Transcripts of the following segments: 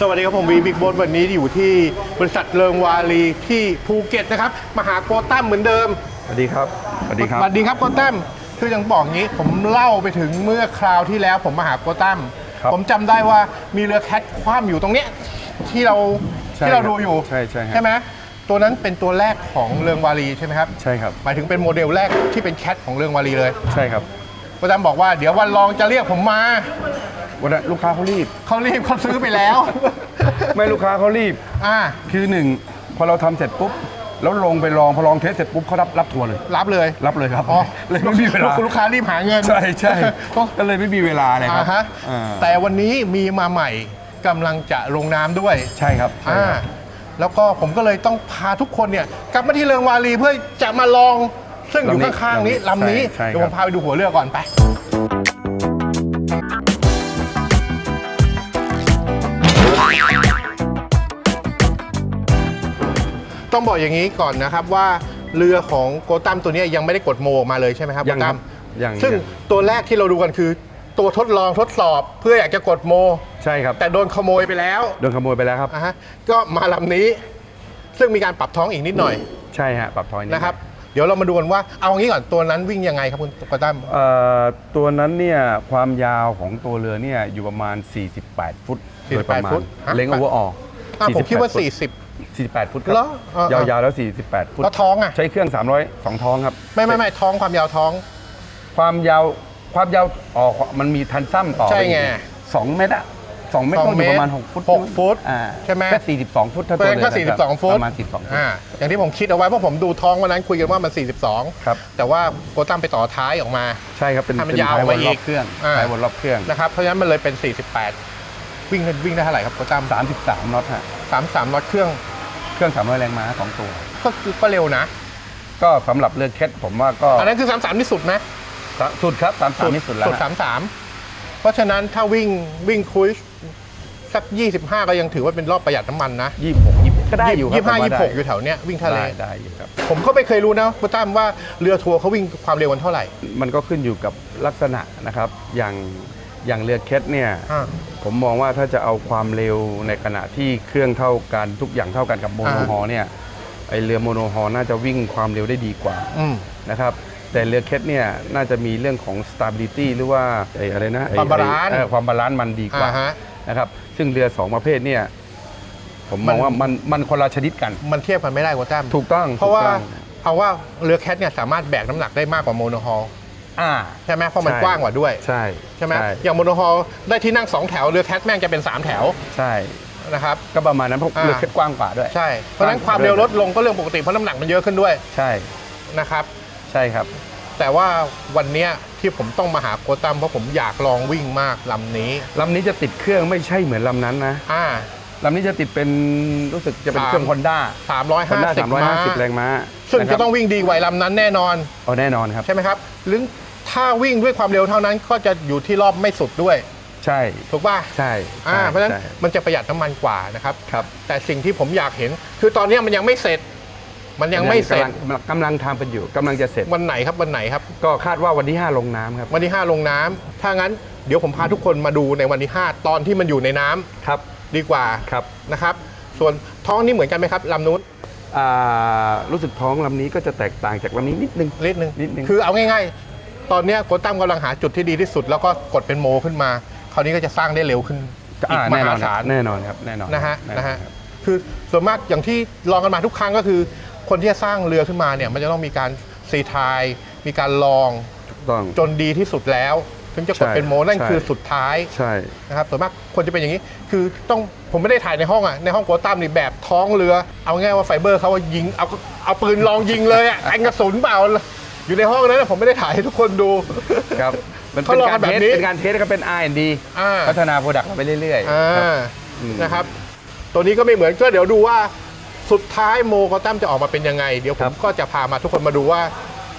สวัสดีครับผมวีบิ๊กโบนวันนี้อยู่ที่บริษัทเริงวาลีที่ภูเก็ตนะครับมาหาโกตั้มเหมือนเดิมสวัสดีครับ สวัสดีครับ สวัสดีครับโกตั้มคือยังบอกงี้ผมเล่าไปถึงเมื่อคราวที่แล้วผมมาหาโกตั้มครับผมจำได้ว่ามีเรือแคทคว่ำอยู่ตรงเนี้ยที่เราใช่ที่เราครับดูอยู่ ใช่ใช่ครับใช่ไหมตัวนั้นเป็นตัวแรกของเรืองวาลีใช่ไหมครับ ใช่ครับ หมายถึงเป็นโมเดลแรกที่เป็นแคทของเรืองวาลีเลย ใช่ครับโกตั้มบอกว่าเดี๋ยววันรองจะเรียกผมมา วันนั้นลูกค้าเขารีบ เขารีบเขาซื้อไปแล้ว ไม่ลูกค้าเขารีบ อ่า คือหนึ่งพอเราทำเสร็จปุ๊บ แล้วลงไปลองพอลองเทสเสร็จปุ๊บเขารับรับทัวร์เลย รับเลย รับเลยครับอ๋อเลยไม่มีเวลาคุณลูกค้ารีบหาเงินใช่ใช่ต้องก็เลยไม่มีเวลาเลยครัอ่าบฮะอ่าแต่วันนี้มีมาใหม่กำลังจะลงน้ำด้วยใช่ครับใช่อ่าครับ แล้วก็ผมก็เลยต้องพาทุกคนเนี่ยกลับมาที่เรืองวาลีเพื่อจะมาลองซึ่งอยู่ข้างๆนี้ลำนี้ใช่เดี๋ยวคผรับมพาไปดูหัวเรือก่อนไป ต้องบอกอย่างนี้ก่อนนะครับว่าเรือของโกตัมตัวเนี้ยยังไม่ได้กดโมออกมาเลยใช่ไหมครับยังโกคตัรัมบยังซึ่งยังตัวแรกที่เราดูกันคือ ตัวทดลองทดสอบเพื่ออยากจะกดโมใช่ครับแต่โดนขโมยไปแล้วโดนขโมยไปแล้วครับ อะฮะก็มาลำนี้ ซึ่งมีการปรับท้องอีกนิดหน่อยใช่ฮะปรับทอยดนะครับ เดี๋ยวเรามาดูกันว่าเอางี้ก่อนตัวนั้นวิ่งยังไงครับคุณโกตัมเอ่อตัวนั้นเนี่ยความยาวของตัวเรือเนี่ยอยู่ประมาณ 48 ฟุตโดยประมาณฟุตฮะเล้งโอเวอร์อออะผมคิดว่า 48 ฟุตคเหรรัอเออเออ ยาวๆแล้ว 48 ฟุต แล้วท้องอะ ใช้เครื่อง 300สองท้องครับ ไม่ไม่ไม่ท้องความยาวท้อง ความยาวความยาวอ๋อมันมีทันซ้ำต่อใช่ปอีกไงสองเมตรอะสองเมตรสองต้องอยู่ประมาณเมตรหกฟุตหกฟุตอ่าใช่ไหมแค่สี่สิบสองฟุตถ้าเพราะตัวฉะนั้นก็เรือ42 ฟุตประมาณ42ฟุต อ่าอย่างที่ผมคิดเอาไว้เพราะผมดูท้องวันนั้นคุยกันว่ามัน 42 ครับ แต่ว่าโกตัมไปต่อท้ายออกมา ใช่ครับเป็นให้มันเป็นยาวท้ายไปวนรอีอกบเครื่องอ่า ท้ายวนรอบเครื่องนะครับ เพราะฉะนั้นมันเลยเป็น 48 วิ่งวิ่งได้เท่าไหร่ครับโกตัม33น็อตฮะ33น็อตเครื่อง เครื่อง300แรงม้าสองตัว ก็ก็เร็วนะ ก็สำหรับเรือเคสผมว่าก็อันนั้นคือ 33ที่สุดนะสุดครับ33นี่สุดแล้วสุดฮะสามสามเพราะฉะนั้นถ้าวิ่งวิ่งคุยสัก 25 ก็ยังถือว่าเป็นรอบประหยัดน้ำมันนะยี่สิบหกยี่สิบก็ได้อยู่ครับยี่ห้าผมว่ยี่ได้หกอยู่แถวเนี้ยวิ่งทะเล ได้ได้อยู่ครับ ผมก็ไม่เคยรู้นะคุณตั้มว่าเรือทัวร์เขาวิ่งความเร็วกันเท่าไหร่ มันก็ขึ้นอยู่กับลักษณะนะครับ อย่าง อย่างเรือเคสเนี่ยอ่า ผมมองว่าถ้าจะเอาความเร็วในขณะที่เครื่องเท่ากันทุกอย่างเท่ากันกับโมโนอ่าฮอลเนี่ยไอเรือโมโนฮอลน่าจะวิ่งความเร็วได้ดีกว่า อืม นะครับแต่เรือเคสเนี่ยน่าจะมีเรื่องของ stability หรือว่าไออะไรนะไอ้ความบาลานซ์ ไอ้เออความบาลานซ์มันดีกว่าอ่าฮะ นะครับซึ่งเรือสองประเภทเนี่ยผมมองว่ามันมันคนละชนิดกัน มันเทียบกันไม่ได้คุณตั้มถูกต้องเพราะว่าถูกต้อง เอาว่าเรือแคทเนี่ยสามารถแบกน้ำหนักได้มากกว่าโมโนฮอล อ่า ใช่ไหมเพราะมันใช่ กว้างกว่าด้วยใช่ใช่ไหมอย่างโมโนฮอลได้ที่นั่งสองแถวเรือแคทแม่งจะเป็นสามแถวใช่ นะครับ ก็ประมาณนั้นเพราะอ่า เรือเคสกว้างกว่าด้วย ใช่เพราะฉะนั้นความเร็วลดลงก็เรื่องปกติเพราะน้ำหนักมันเยอะขึ้นด้วยใช่นะครับ ใช่ครับ แต่ว่าวันเนี้ยที่ผมต้องมาหาโกตัมเพราะผมอยากลองวิ่งมากลำนี้ ลำนี้จะติดเครื่องไม่ใช่เหมือนลำนั้นนะ อ่า ลำนี้จะติดเป็นรู้สึกจะเป็นสามเครื่องฮอนด้าฮอนด้า350ม้า350 แรงม้าซึ่งนคจะรับต้องวิ่งดีกว่าลำนั้นแน่นอน เอาแน่นอนครับ ใช่ไหมครับ หรือ ถ้าวิ่งด้วยความเร็วเท่านั้นก็จะอยู่ที่รอบไม่สุดด้วย ใช่ถูกป่ะใช่อ่าใช่เพราะฉะนั้นใช่มันจะประหยัดน้ำมันกว่านะครับ ครับแต่สิ่งที่ผมอยากเห็น คือตอนเนี้ยมันยังไม่เสร็จ มันยังไม่เสร็จกำลังกำลังทำกันอยู่กำลังจะเสร็จ วันไหนครับวันไหนครับ ก็คาดว่าวันที่ 5 ลงน้ำครับ วันที่ 5 ลงน้ำถ้างั้นเดี๋ยวผมพาทุกคนมาดูในวันที่ 5 ตอนที่มันอยู่ในน้ำครับดีกว่าครับนะครับ ส่วนท้องนี่เหมือนกันไหมครับลำนู้นอ่ารู้สึกท้องลำนี้ก็จะแตกต่างจากลำนี้นิดนึง นิดนึงนิดนึง คือเอาง่ายๆ ตอนเนี้ยโกตั้มกำลังหาจุดที่ดีที่สุด แล้วก็กดเป็นโมขึ้นมา คราวนี้ก็จะสร้างได้เร็วขึ้นอีอ่ากมแน่นหาอนคศารับล แน่นอนครับแน่นอนนะฮะแอนะฮะครับ คือส่วนมากอย่างที่ลองกันมาทุกครั้งก็คือ คนที่จะสร้างเรือขึ้นมาเนี่ยมันจะต้องมีการซีทาย มีการลองถูกต้อง จนดีที่สุดแล้ว ถึงจะกดใช่เป็นโมนั่นใช่ คือสุดท้ายใช่ นะครับส่วนมากคนจะเป็นอย่างนี้ คือต้องผมไม่ได้ถ่ายในห้องอะในห้องโกตั้มนี่แบบท้องเรือ เอาง่ายว่าไฟเบอร์เขาว่ายิงเอาเอาปืนลองยิงเลยอะแองกระสุนเปล่า อยู่ในห้องนั้นนะผมไม่ได้ถ่ายให้ทุกคนดู ครับ มันเขาเป็นลองกัการนแบบเทสนี้เป็นการเทสก็เป็น R&D อ่า พัฒนาโปรดักต์ไปเรื่อยอ่าๆครับอืม นะครับ ตัวนี้ก็ไม่เหมือนก็เดี๋ยวดูว่าสุดท้ายโมโกตั้มจะออกมาเป็นยังไง เดี๋ยวผครัมบก็จะพามาทุกคนมาดูว่า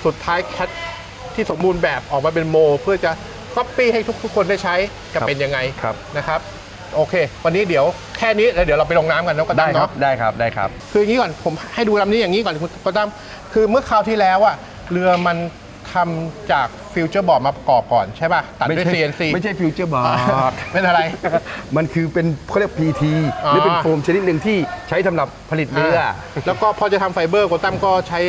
สุดท้ายแคทที่สมบูรณ์แบบออกมาเป็นโม เพื่อจะก๊อปปี้ให้ทุกทุกๆคนได้ใช้จะเป็นยังไงครับ นะครับ โอเค วันนี้เดี๋ยวแค่นี้แล้วเดี๋ยวเราไปลงน้ำกันแล้วก็ได้ตั้มครัเนาะบได้ครับได้ครับ คืออย่างนี้ก่อนผมให้ดูลำนี้อย่างนี้ก่อนคุณก็ตั้มคือเมื่อคราวที่แล้วอะ เรือมันทำจากฟิวเจอร์บอร์ดมาประกอบก่อนใช่ป่ะ ตัดด้วยไม่ใช่ CNC ไม่ใช่ฟิวเจอร์บอร์ด เป็นอะไร มันคือเป็นเขาเรียก PT อ๋อหรือเป็นโฟมชนิดหนึ่งที่ใช้สำหรับผลิตเรืออแล้วก็พอจะทำไฟเบอร์โกตัมก็ใช้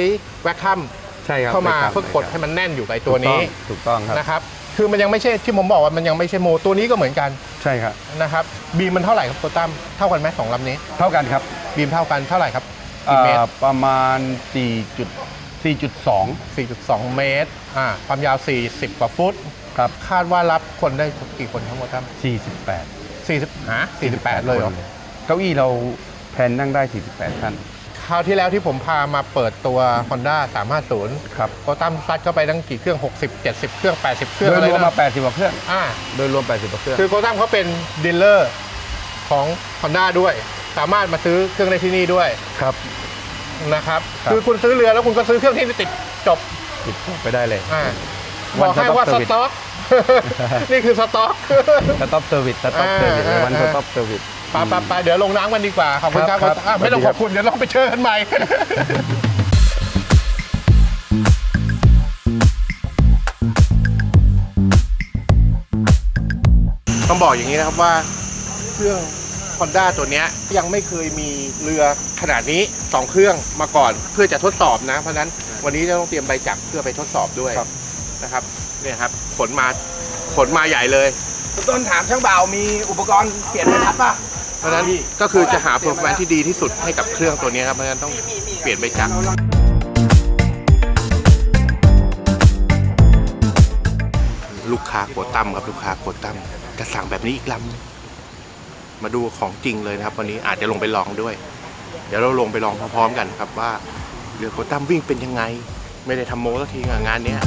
แวคคัมใช่ครับเข้ามาครับเพื่อกดให้มันแน่นอยู่กับไอ้ตัวนี้ถูกต้องครับนะครับคือมันยังไม่ใช่ที่ผมบอกว่ามันยังไม่ใช่โมตัวนี้ก็เหมือนกันใช่ครับนะครับบีมมันเท่าไหร่ครับโกตัมเท่ากันไหมสองลำนี้ เท่ากันครับบีมเท่ากันเท่าไหร่ครับกี่เมตรอ่าประมาณ 4 4.2 4.2 เมตรอ่าความยาว 40 กว่าฟุต ครับคาดว่ารับคนได้กี่คนทั้งหมดครับ48 40หา48 เลยเหรอคนเก้าอี้เราแพนนั่งได้ 48 ท่าน คราวที่แล้วที่ผมพามาเปิดตัว Honda 350ครับโกตัมซัดเข้าไปตั้งกี่เครื่อง 60 70 เครื่อง 80 เครื่องโดยอะไรรวมนะมา 80กว่าเครื่อง อ่า โดยรวม 80กว่าเครื่อง คือโกตัมเขาเป็นดีลเลอร์ของ Honda ด้วย สามารถมาซื้อเครื่องได้ที่นี่ด้วย ครับ นะครับครับ คือคุณซื้อเรือแล้วคุณก็ซื้อเครื่องที่ติดจบติดต่อไปได้เลย อ่า One บอกให้ stop ว่าส service ต็อกนี่คือสต็อก สต็อปเซอร์วิสสต็อปเซอร์วิสอ่าวันอ่าสต็อปเซอร์วิส ไปไปไปเดี๋ยวลงน้ำกันดีกว่า ขอบคุณครับครับอะไม่ต้องสวัขสดีครับอบคุณ เดี๋ยวเราไปเจอกันใหม่ ต้องบอกอย่างนี้นะครับว่า เครื่อง Honda ตัวเนี้ยยังไม่เคยมีเรือขนาดนี้ 2 เครื่องมาก่อนเพื่อจะทดสอบนะ เพราะฉะนั้นวันนี้จะต้องเตรียมใบจักรเพื่อไปทดสอบด้วยครับ นะครับเนี่ยครับขนมาขนมาใหญ่เลย คุณต้นถามช่างบ่าวมีอุปกรณ์เปลี่ยนใบพัดป่ะ เพราะฉะนั้นก็คือจะหา performance ที่ดีที่สุดให้กับเครื่องตัวนี้ครับเพราะฉะนั้นต้องเปลี่ยนไปจากลูกค้าโคตั้มครับลูกค้าโคตั้มจะสั่งแบบนี้อีกลำ มาดูของจริงเลยนะครับ วันนี้อาจจะลงไปลองด้วย เดี๋ยวเราลงไปลองพร้อมๆกันครับว่าเรือโคตั้มวิ่งเป็นยังไง ไม่ได้ทำโม้สักทีงานนเนี้ย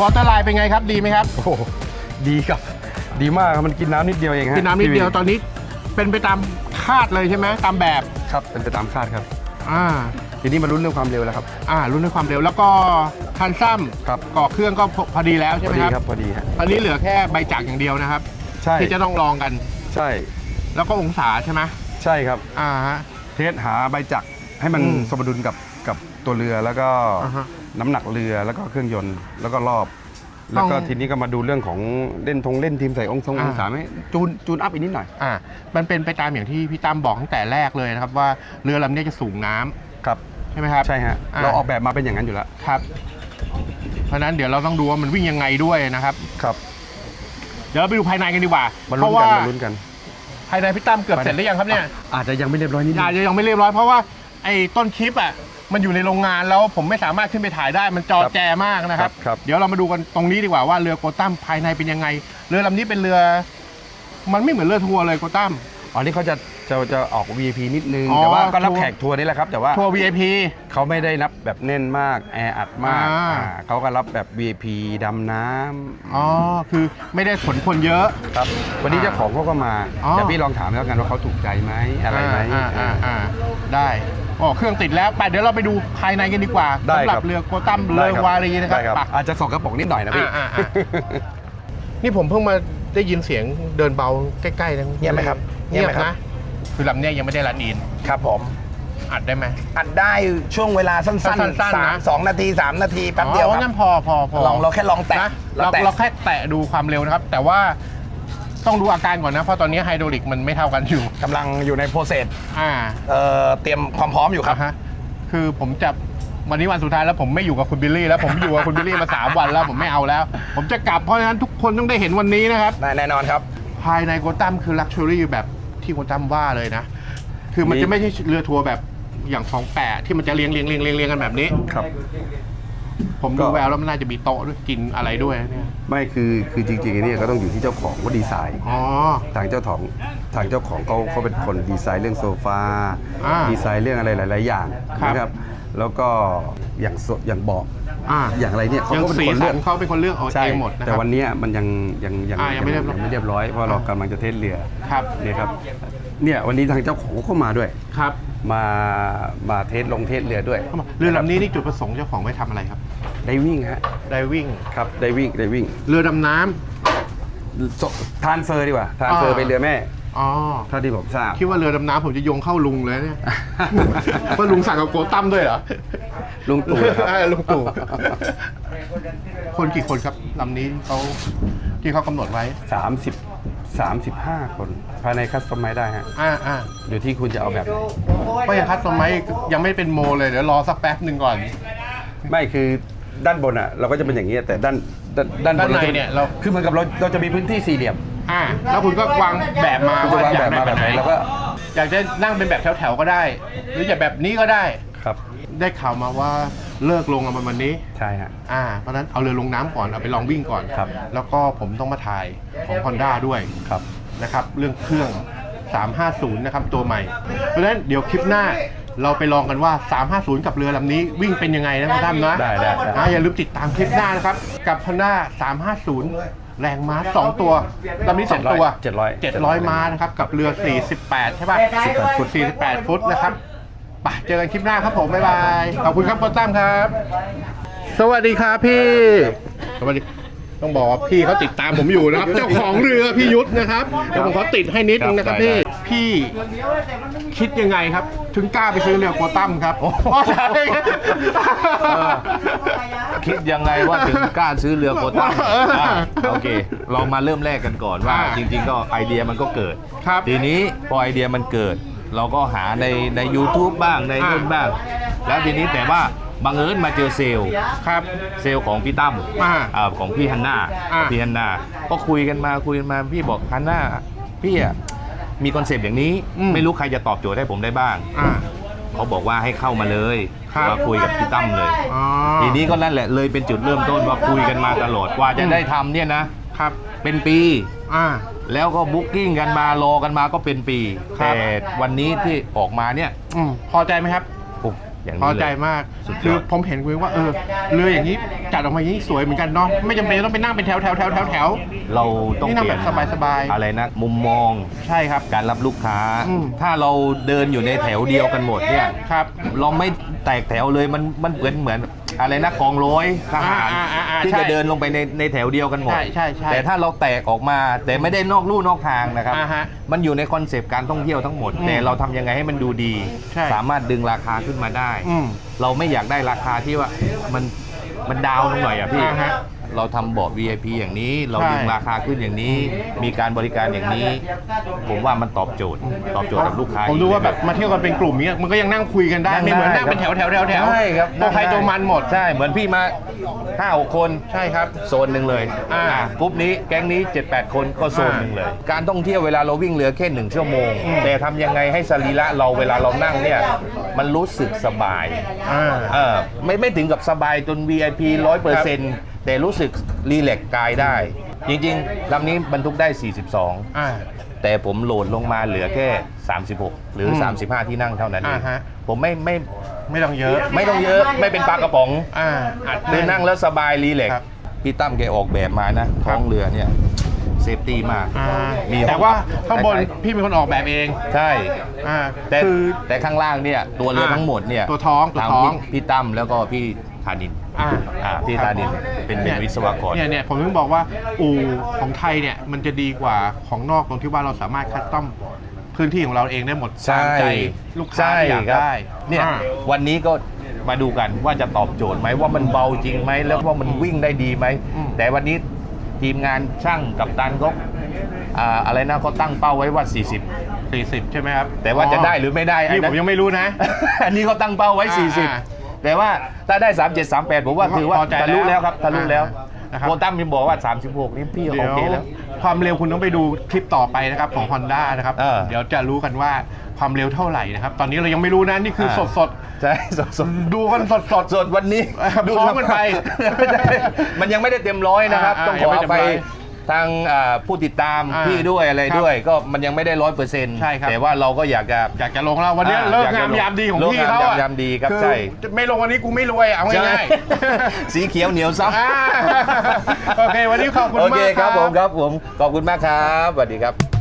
วอเตอร์ไลน์เป็นไงครับดีไหมครับ โอ้โหดีครับ ดีมากครับมันกินน้ำนิดเดียวเองฮะกินน้ำนิดเดียวตอนนี้เป็นไปตามคาดเลยใช่ไหมตามแบบครับเป็นไปตามคาดครับ อ่า ทีนี้มาลุ้นเรื่องความเร็วแล้วครับ อ่ารุ่นด้วยความเร็วแล้วก็คันซ้ำครับ ก่อเครื่องก็พอพอดีแล้วพใช่อไหมดีครับครับพอดีฮะตอนนี้เหลือแค่ใบจักรอย่างเดียวนะครับ ใช่ที่จะต้องลองกัน ใช่แล้วก็องศาใช่ไหมใช่ครับ อ่าฮะ เทสหาใบจักรให้มันอืม สมดุลกับ กับตัวเรือแล้วก็อ่าฮะน้ำหนักเรือแล้วก็เครื่องยนต์แล้วก็รอบ แล้วก็ต้องทีนี้ก็มาดูเรื่องของเล่นทงเล่นทีมใส่องศงอ่า องศาไหมจูนจูนอัพอีกนิดหน่อยอ่ามันเป็นไปตามอย่างที่พี่ตั้มบอกตั้งแต่แรกเลยนะครับว่าเรือลำนี้จะสูงน้ำครับใช่ไหมครับใช่ฮะอ่าเราออกแบบมาเป็นอย่างนั้นอยู่แล้วครับ เพราะฉะนั้นเดี๋ยวเราต้องดูว่ามันวิ่งยังไงด้วยนะครับ ครับ เดี๋ยวเราไปดูภายในกันดีกว่า มาเพลุ้นราะกัว่านมาลุ้นกัน ภายในพี่ตั้มเกือบเสร็จหรือยังครับเนี่ยอาจจะยังไม่เรียบร้อยนิดนึอาจงจะยังไม่เรียบร้อยเพราะว่าไอ้ต้นคลิปอะ มันอยู่ในโรงงานแล้วผมไม่สามารถขึ้นไปถ่ายได้มันจอแจมากนะครับครับเดี๋ยวเรามาดูกันตรงนี้ดีกว่าว่าเรือโกตัมภายในเป็นยังไง เรือลำนี้เป็นเรือ มันไม่เหมือนเรือทัวร์เลยโกตัม อ๋อนี่เขาจะ จะจะออก VIP นิดนึง อ๋อแต่ว่าก็รับทัวร์ แขกทัวร์นี่แหละครับ แต่ว่าทัวร์ VIP เขาไม่ได้รับแบบแน่นมากแออัดมากอ่า อ่าเขาก็รับแบบ VIP ดำน้ำอ๋อ คือไม่ได้ขนคนเยอะ ครับ วันนี้เจ้าของเขาก็มาอ๋อ เดี๋ยวพี่ลองถามแล้วกันว่าเขาถูกใจไหมอะไรไหม อ่าอ่าอ่าได้อ๋อเครื่องติดแล้วไปเดี๋ยวเราไปดูภายในกันดีกว่าได้สำหรัครับ เรือโกตัมเรือได้คบวารีนะครับได้ไป อาจจะส่งกระป๋องนิดหน่อยนะพี่อ่าอ่าอ่า นี่ผมเพิ่งมาได้ยินเสียงเดินเบาใกล้ๆนะเงียบไหมครับเงียบเงียบไหมครันะบ คือลำเนี้ยยังไม่ได้รันอิน ครับผม อัดได้ไหม อัดได้ช่วงเวลาสั้นสั้นๆๆสามนะสองนาทีสามนาทีแป๊บเดียวอ๋อครังั้บนพอพอพอลองเราแค่ลองแตะนะเราเราแตะ เราแค่แตะดูความเร็วนะครับ แต่ว่าต้องดูอาการก่อนนะ เพราะตอนนี้ไฮดรอลิกมันไม่เท่ากันอยู่ กำลังอยู่ในโปรเซสอ่าเอ่อเตรียมความพร้อมอยู่ครับ อ่าฮะคือผมจะวันนี้วันสุดท้ายแล้วผมไม่อยู่กับคุณบิลลี่แล้วผมอยู่กับคุณบิลลี่มาสามวันแล้วผมไม่เอาแล้ว ผมจะกลับเพราะฉะนั้นทุกคนต้องได้เห็นวันนี้นะครับ แน่นอนครับ ภายในโกตัมคือลักชัวรี่แบบ ที่โกตัมว่าเลยนะ คือมันมีจะไม่ใช่เรือทัวร์แบบอย่างของแปะที่มันจะเรียงเรียงเรียงเรียงเรียงกันแบบนี้ ครับ ผมก็ดูแววแล้วมันน่าจะมีโต๊ะด้วยกินอะไรด้วยเนี่ยไม่คือคือจริงๆเนี่ยก็ต้องอยู่ที่เจ้าของว่าดีไซน์อ๋อ ทางเจ้าของทางเจ้าของเขาเขาเป็นคนดีไซน์เรื่องโซฟาอ่าดีไซน์เรื่องอะไรหลาย ๆ อย่างครับ นะครับ แล้วก็อย่างสดอย่างเบาะอ่าอย่างอะไรเนี่ยเขายังก็เป็นสีคนสัเลือนก เขาเป็นคนเลือกเอาใช่ เองหมดนะคแต่รับ วันเนี้ยมันยังยังยังอ่ายังไม่เรียบร้อยไม่เรียบร้อยเพราะเรากำลังจะเทสเรือครับเนี่ยครับเนี่ยวันนี้ทางเจ้าของก็มาด้วย ครับมามาเทสลงเทสเรือด้วยเรือลำนี้นี่จุดประสงค์เจ้าของไว้ทำอะไรครับไดวิ่งฮะไดวิ่ง ครับไดวิ่งไดวิ่งเรือดำน้ทานเฟอร์ดีกว่าทานเฟอร์อ่า ไปเรือแม่ำ อ๋อเท่าที่ผมทราบ คิดว่าเรือดำน้ำผมจะโยงเข้าลุงเลยเนี่ย ว่าลุงสั่งกับโกตั้มด้วยเหรอลุงตู่นะครับเออลุงตู่คนกี่คนครับลำนี้เขาที่เขากำหนดไว้ 30 35 คน ภายในคัสตอมไมได้ฮะ อ่าอ่าอยู่ที่คุณจะเอาแบบไหนก็ยังคัดสมัยยังไม่เป็นโมเลยเดี๋ยวรอสักแป๊บหนึ่งก่อน ไม่คือด้านบนอะ เราก็จะเป็นอย่างนี้แต่ด้านด้านด้านบด้านนในเราจะเนี่ยเรา คือเหมือนกับเราเราจะมีพื้นที่สี่เหลี่ยม อ่าแล้วคุณก็วางแบบมาคุณจะวางแบบมาแบบไหนแล้วก็อยากจะนั่งเป็นแบบแถวๆก็ได้ หรือจะแบบนี้ก็ได้ ครับได้ข่าวมาว่าเลิกลงกันวันนี้ ใช่ฮะอ่าเพราะฉะนั้นเอาเรือลงน้ำก่อนเอาไปลองวิ่งก่อนครับ แล้วก็ผมต้องมาถ่ายของ Honda ด้วยครับ นะครับเรื่องเครื่อง 350 นะครับตัวใหม่ เพราะฉะนั้นเดี๋ยวคลิปหน้าเราไปลองกันว่า 350 กับเรือลำนี้วิ่งเป็นยังไงนะคุณตั้มนะได้ได้ได้อ่าอย่าลืมติดตามคลิปหน้านะครับกับ Honda 350 แรงม้า2ตัวลำนี้2ตัว700 700ม้านะครับ กับเรือ 48 ใช่ป่ะ18ฟุต48 ฟุตนะครับไปเจอกันคลิปหน้าครับผม บ๊ายบาย ขอบคุณครับโค้ชตั้มครับ สวัสดีครับพี่ สวัสดี ต้องบอกว่าพี่เขาติดตามผมอยู่นะครับ เจ้าของเรือพี่ยุทธนะครับเดี๋ยวผมขอติดให้นิดนึงนะครับพี่ พี่คิดยังไงครับ ถึงกล้าไปซื้อเรือโกตั้มครับ โอ้ใช่ คิดยังไงว่าถึงกล้าซื้อเรือโคต้าเอออะโอเค เรามาเริ่มแรกกันก่อนว่าอ่า จริง ๆ ก็ไอเดียมันก็เกิด ครับ ทีนี้พอไอเดียมันเกิด เราก็หาในใน u t u b e บ้างในอ่านู่นบ้าง แล้วทีนี้แต่ว่าบังเอิญมาเจอเซลล์ครับ เซลล์ของพี่ตั้มอ่าอ่าของพี่ฮันน่าอ่า พี่ฮันน่าก็คุยกันมาคุยกันมาพี่บอกฮันน่าพี่อะมีคอนเซปต์อย่างนี้ อืม ไม่รู้ใครจะตอบโจทย์ให้ผมได้บ้าง อ่า เขาบอกว่าให้เข้ามาเลยครับมาคุยกับพี่ตั้มเลย อ๋อ ทีนี้ก็นั่นแหละเลยเป็นจุดเริ่มต้นว่าคุยกันมาตลอดกว่าจะอืม ได้ทำเนี่ยนะครับ เป็นปี อ่า แล้วก็บุ๊กิ้งกันมารอกันมาก็เป็นปีครับ แต่วันนี้ที่ออกมาเนี่ย อืมพอใจไหมครับโอ้อย่างพอนี้เลยใจมาก สุดยอด คือผมเห็นคุยว่าเออเรืออย่างนี้จัดออกมาอย่างนี้สวยเหมือนกันเนาะไม่จำเป็นต้องไปนั่งเป็นแถวแถวแถวแถวแถว เราต้องนี่นั่งเปลี่ยนแบบสบายๆ อะไรนะมุมมองใช่ครับ การรับลูกค้า อืม ถ้าเราเดินอยู่ในแถวเดียวกันหมดเนี่ย ครับ เราไม่แตกแถวเลยมันมันเหมือนเหมือน อะไรนะกองร้อยทหารอ่าอ่าอ่าที่ใช่จะเดินลงไปในในแถวเดียวกันหมดใช่ใช่ใช่แต่ถ้าเราแตกออกมาแต่ไม่ได้นอกลู่นอกทางนะครับ อ่าฮะมันอยู่ในคอนเซปต์การท่องเที่ยวทั้งหมด อืมแต่เราทำยังไงให้มันดูดี ใช่ สามารถดึงราคาขึ้นมาได้ อืม เราไม่อยากได้ราคาที่ว่ามันมันดาวน์ลงหน่อยอะพี่ อ่าฮะ เราทำเบาะ VIP อย่างนี้ เราใช่ดึงราคาขึ้นอย่างนี้ มีการบริการอย่างนี้ ผมว่ามันตอบโจทย์ ตอบโจทย์กับลูกค้าผมดูว่าแบบมาเที่ยวกันเป็นกลุ่มเนี้ยมันก็ยังนั่งคุยกันได้นั่งไม่เหมือนได้นั่งเป็นแถวแถวแถวแถวใช่ครับตัวใครตัวมันหมด ใช่ เหมือนพี่มาห้าหกคน ใช่ครับ โซนหนึ่งเลยอ่ากรุ๊ปนี้แก๊งนี้ 7-8 คนก็โซนหนึ่งเลย การท่องเที่ยวเวลาเราวิ่งเรือแค่หนึ่งชั่วโมง อืม แต่ทำยังไงให้สรีระเราเวลาเรานั่งเนี่ย มันรู้สึกสบาย อ่า เออไม่ไม่ถึงกับสบายจน VIP ร้อยเปอร์เซ็นต์ แต่รู้สึกรีแลกซ์กายได้ จริงๆลำนี้บรรทุกได้ 42 อ่า แต่ผมโหลดลงมาเหลือแค่ 36 หรือ อืม 35 ที่นั่งเท่านั้นเองอ่าฮะ ผมไม่ไม่ไม่ต้องเยอะ ไม่ต้องเยอะไม่เป็นปลากระป๋องอ่าอัดเดินนั่งแล้วสบายรีแลกครัซ์บพี่ตั้มแกออกแบบมานะท้องเรือเนี่ยเซฟตี้มาก อ่ามีแต่ว่าห้องข้างบนคล้ายๆ พี่เป็นคนออกแบบเอง ใช่ อ่าแต่คือ แต่ข้างล่างเนี่ยตัวเรือทั้งหมดเนี่ยตัวท้องตัวทางท้องพี่พี่ตั้มแล้วก็พี่ธานิน อ่า อ่าพี่ธานินเป็นเป็นวิศวกร เนี่ยเนี่ยผมถึงบอกว่าอู่ของไทยเนี่ยมันจะดีกว่าของนอกตรงที่ว่าเราสามารถคัสตอมพื้นที่ของเราเองได้หมดตามใจลูกค้าที่อยากครับ ได้เนี่ยอ่า วันนี้ก็มาดูกันว่าจะตอบโจทย์ไหมว่ามันเบาจริงไหมแล้วว่ามันวิ่งได้ดีไหม อืม แต่วันนี้ทีมงานช่างกับตันก็อ่าอะไรนะเขาตั้งเป้าไว้ว่า 40 40 ใช่ไหมครับแต่ว่าจะได้หรือไม่ได้นี่อันผนั้นมยังไม่รู้นะ อันนี้เขาตั้งเป้าไว้ อ่าอ่า40 แต่ว่าถ้าได้ 37 38 ผมว่าถือว่าพอใจทะลุแล้แล้ววครับทะลุแล้วนะครับ โบตั้มมีบอกว่า 36 นี่พี่เดี๋โอเคยวแล้ว ความเร็วคุณต้องไปดูคลิปต่อไปนะครับของ Honda นะครับเออ เดี๋ยวจะรู้กันว่าความเร็วเท่าไหร่นะครับ ตอนนี้เรายังไม่รู้นะนี่คือสดสดใช่สดสดๆดูกันสดสด สดวันนี้พร้อมกันไปไม่ใช่มันยังไม่ได้เต็มร้อยนะครับ อ่าต้องขอยังไม่ไปเต็มร้อย ทางอ่าผู้ติดตามอ่าพี่ด้วยอะไรครับด้วย ก็มันยังไม่ได้ร้อยเปอร์เซ็นต์ใช่ครับ แต่ว่าเราก็อยากจะ อยากจะลงแล้ววันนี้อ่าเลิกอยากจะงามลงยามดีของเลิกพี่เขางามอะยามดีครับอใช่ ไม่ลงวันนี้กูไม่รวยเอาใช่ง่ายๆสีเขียวเหนียวซับอ่าโอเค วันนี้ขอบคุณโอมากเคครับผมครับผมขอบคุณมากครับสวัสดีครับ